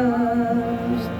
past.